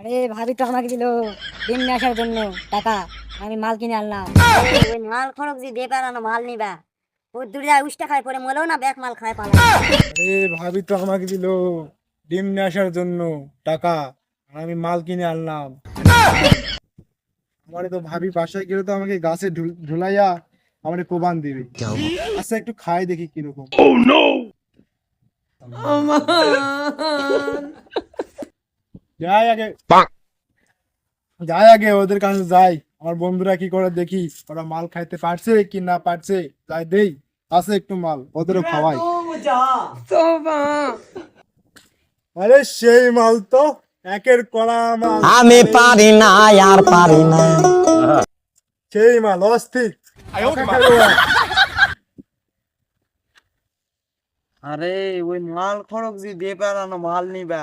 আরে ভাবি তো আমাকে দিল ডিম নিয়ে আসার জন্য টাকা। আমি মাল কিনে আনলাম। ওই মাল খরচ দিয়ে দিয়ে পারানো মাল নিবা। ওই দুর্জা উষ্টা খায় পরে মলেও না ব্যাগ মাল খায় পালা। আরে ভাবি তো আমাকে দিল ডিম নিয়ে আসার জন্য টাকা আমি মাল কিনে আনলাম। আমারে তো ভাবি বাসায় গেলে তো আমাকে গাছে ঢুল- ঝুলাইয়া আমারে কোবান দিবে। আচ্ছা একটু খাই দেখি কীরকম। যাই আগে। যাই আগে ওদের কাছে যাই। আমার বন্ধুরা কি করে দেখি? ওরা মাল খাইতে পারছে কি না পারছে? যাই দেই। আছে একটু মাল ওদেরও খাওয়াই। আরে সেই মাল তো একের কড়া মাল। আমি পারি না আর পারি না। সেই মাল অস্থির। আরে ওই মাল খরচ দিয়ে দিয়ে পারানো মাল নিবা।